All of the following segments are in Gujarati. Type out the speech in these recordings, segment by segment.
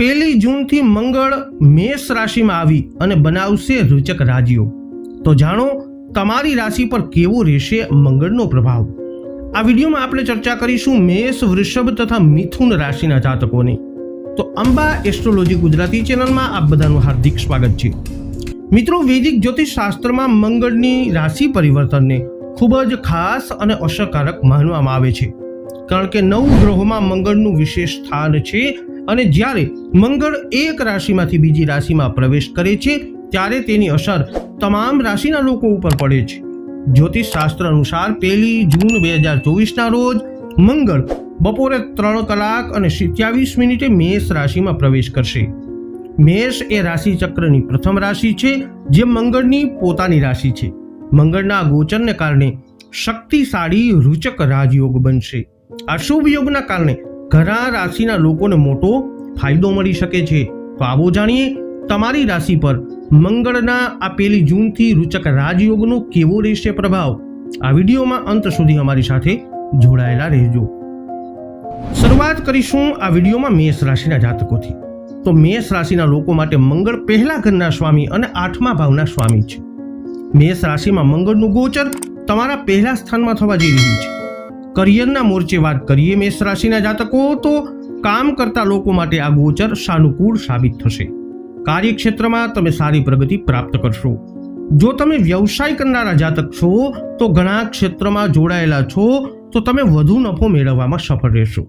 પહેલી જૂનથી મંગળ મેષ રાશિમાં આવી અને બનાવશે રૂચક રાજ્યો તો જાણો, તમારી રાશિ પર કેવો રહેશે મંગળનો પ્રભાવ? આ વિડીયોમાં આપણે ચર્ચા કરીશું મેષ, વૃષભ તથા મિથુન રાશિના જાતકોની. તો અંબા એસ્ટ્રોલોજી ગુજરાતી ચેનલમાં આપ બધાનું હાર્દિક સ્વાગત છે. મિત્રો, વૈદિક જ્યોતિષ શાસ્ત્રમાં મંગળની રાશિ પરિવર્તનને ખૂબ જ ખાસ અને અસરકારક માનવામાં આવે છે. કારણ કે નવ ગ્રહોમાં મંગળનું વિશેષ સ્થાન છે અને જ્યારે મંગળ એક રાશિમાંથી બીજી રાશિમાં પ્રવેશ કરે છે, ત્યારે તેની અસર તમામ રાશિના લોકો ઉપર પડે છે. જ્યોતિષ શાસ્ત્ર અનુસાર પહેલી જૂન બે હજાર ચોવીસના રોજ મંગળ બપોરે ત્રણ કલાક અને સિત્યાવીસ મિનિટે મેષ રાશિમાં પ્રવેશ કરશે. મેષ એ રાશિ ચક્રની પ્રથમ રાશિ છે, જે મંગળની પોતાની રાશિ છે. મંગળના ગોચરને કારણે શક્તિશાળી રૂચક રાજયોગ બનશે. આ શુભ યોગના કારણે ઘણા રાશિના લોકોને મોટો ફાયદો મળી શકે છે. તો આવો જાણીએ તમારી રાશિ પર મંગળના આ પહેલી જૂનથી રૂચક રાજયોગનો કેવો રહેશે પ્રભાવ? આ વિડીયોમાં અંત સુધી અમારી સાથે જોડાયેલા રહેજો. શરૂઆત કરીશું આ વિડીયોમાં મેષ રાશિના જાતકોથી. તો મેષ રાશિના લોકો માટે મંગળ પહેલા ઘરના સ્વામી અને આઠમા ભાવના સ્વામી છે. મેષ રાશિમાં મંગળનું ગોચર તમારા પહેલા સ્થાનમાં થવા જઈ રહ્યું છે. કરિયરના મોરચે વાત કરીએ મેષ રાશિના જાતકો, તો કામ કરતા લોકો માટે આ ગોચર સાનુકૂળ સાબિત થશે. કાર્યક્ષેત્રમાં તમે સારી પ્રગતિ પ્રાપ્ત કરશો. જો તમે વ્યવસાય કરનારા જાતક છો, તો ઘણા ક્ષેત્રમાં જોડાયેલા છો, તો તમે વધુ નફો મેળવવામાં સફળ રહેશો.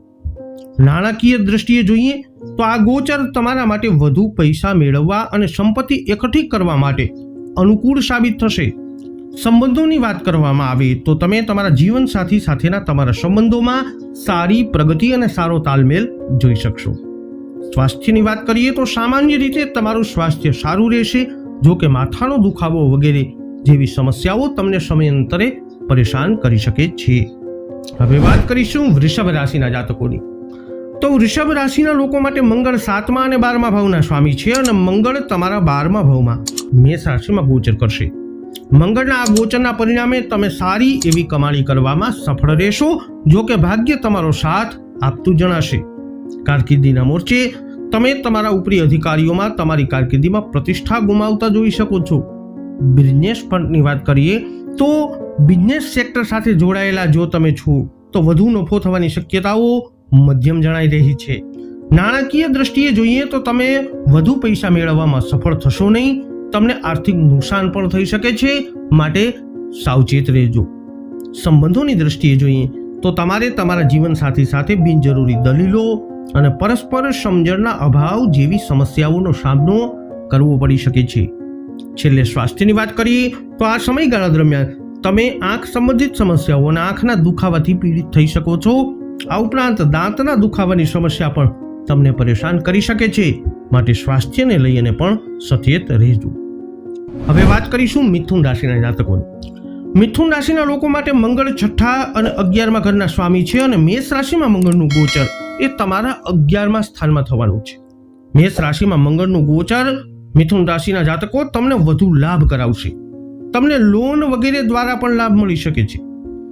નાણાકીય દ્રષ્ટિએ જોઈએ, તો આ ગોચર તમારા માટે વધુ પૈસા મેળવવા અને સંપત્તિ એકઠી કરવા માટે અનુકૂળ સાબિત થશે. સંબંધોની વાત કરવામાં આવે, તો તમે તમારા જીવનસાથી સાથેના તમારા સંબંધોમાં સારી પ્રગતિ અને સારો તાલમેલ જોઈ શકશો. સ્વાસ્થ્યની વાત કરીએ તો સામાન્ય રીતે તમારું સ્વાસ્થ્ય સારું રહેશે, જો કે માથાનો દુખાવો વગેરે જેવી સમસ્યાઓ તમને સમયાંતરે પરેશાન કરી શકે છે. હવે વાત કરીશું વૃષભ રાશિના જાતકોની. તો વૃષભ રાશિના લોકો માટે મંગળ સાતમા અને બારમા ભાવના સ્વામી છે અને મંગળ તમારા બારમા ભાવમાં મેષ રાશિમાં ગોચર કરશે. મંગળના આ ગોચરના પરિણામે તમે સારી એવી કમાણી કરવામાં સફળ રહેશો, જો કે ભાગ્ય તમારો સાથ આપતું જણાશે. કારકિર્દીના મોરચે તમે તમારા ઉપરી અધિકારીઓમાં તમારી કારકિર્દીમાં પ્રતિષ્ઠા ગુમાવતા જોઈ શકો છો. બિઝનેસ ફંડની વાત કરીએ, તો બિઝનેસ સેક્ટર સાથે જોડાયેલા જો તમે છો, તો વધુ નફો થવાની શક્યતાઓ મધ્યમ જણાઈ રહી છે. નાણાકીય દ્રષ્ટિએ જોઈએ તો તમે વધુ પૈસા મેળવવામાં સફળ થશો નહીં તમને આર્થિક નુકસાન પણ થઈ શકે છે માટે સાવચેત રહેજો. સંબંધોની દ્રષ્ટિએ જોઈએ તો તમારે તમારા જીવનસાથી સાથે બિનજરૂરી દલીલો અને પરસ્પર સમજણના અભાવ જેવી સમસ્યાઓનો સામનો કરવો પડી શકે છે. છેલ્લે સ્વાસ્થ્યની વાત કરીએ તો આ સમયગાળા દરમિયાન તમે આંખ સંબંધિત સમસ્યાઓ અને આંખના દુખાવાથી પીડિત થઈ શકો છો. આ ઉપરાંત દાંતના દુખાવાની સમસ્યા પણ તમને પરેશાન કરી શકે છે. માટે સ્વાસ્થ્યને લઈને પણ સચેત રહેજો. હવે વાત કરીશું મિથુન રાશિના જાતકોની. મિથુન રાશિના લોકો માટે મંગળ છઠ્ઠા અને અગિયારમા ઘરના સ્વામી છે અને મેષ રાશિમાં મંગળનું ગોચર એ તમારા અગિયારમા સ્થાનમાં થવાનું છે. મેષ રાશિમાં મંગળનું ગોચર મિથુન રાશિના જાતકો તમને વધુ લાભ કરાવશે. તમને લોન વગેરે દ્વારા પણ લાભ મળી શકે છે.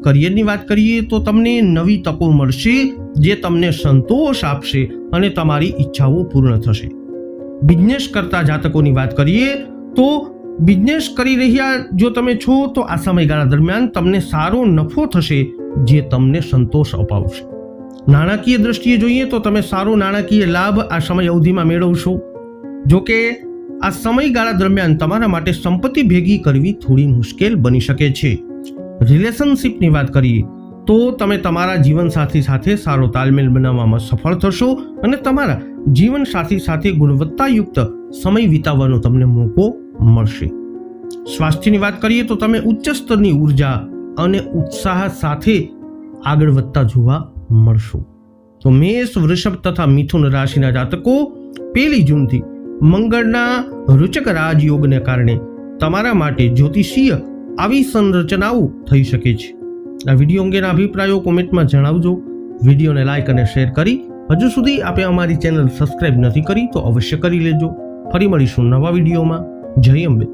કરિયરની વાત કરીએ તો તમને નવી તકો મળશે જે તમને સંતોષ આપશે અને તમારી ઈચ્છાઓ પૂર્ણ થશે. બિઝનેસ કરતા જાતકોની વાત કરીએ તો બિઝનેસ કરી રહ્યા જો તમે છો તો આ સમયગાળા દરમિયાન તમને સારો નફો થશે જે તમને સંતોષ અપાવશે. નાણાકીય દ્રષ્ટિએ જોઈએ તો તમે સારો નાણાકીય લાભ આ સમય અવધિમાં મેળવશો. જો કે આ સમયગાળા દરમિયાન તમારા માટે સંપત્તિ ભેગી કરવી થોડી મુશ્કેલ બની શકે છે. રિલેશનશિપની વાત કરીએ તો તમે તમારા જીવનસાથી સાથે સારો તાલમેલ બનાવવામાં સફળ થશો અને તમારા જીવનસાથી સાથે ગુણવત્તાયુક્ત સમય વિતાવવાનો તમને મોકો મળશે. સ્વાસ્થ્યની વાત કરીએ તો તમે ઉચ્ચ સ્તરની ઊર્જા અને ઉત્સાહ સાથે આગળ વધતા જોવા મળશો. તો મેષ, વૃષભ તથા મિથુન રાશિના જાતકો, પહેલી જૂનથી મંગળના રૂચક રાજયોગને કારણે તમારા માટે જ્યોતિષીય આવી સંરચનાઓ થઈ શકે છે. આ વીડિયો અંગેના અભિપ્રાયો કોમેન્ટમાં જણાવજો. વિડીયોને લાઇક અને શેર કરી હજુ સુધી આપે અમારી ચેનલ સબસ્ક્રાઇબ નથી કરી તો અવશ્ય કરી લેજો. ફરી મળીશું નવા વિડીયોમાં. જય અંબે.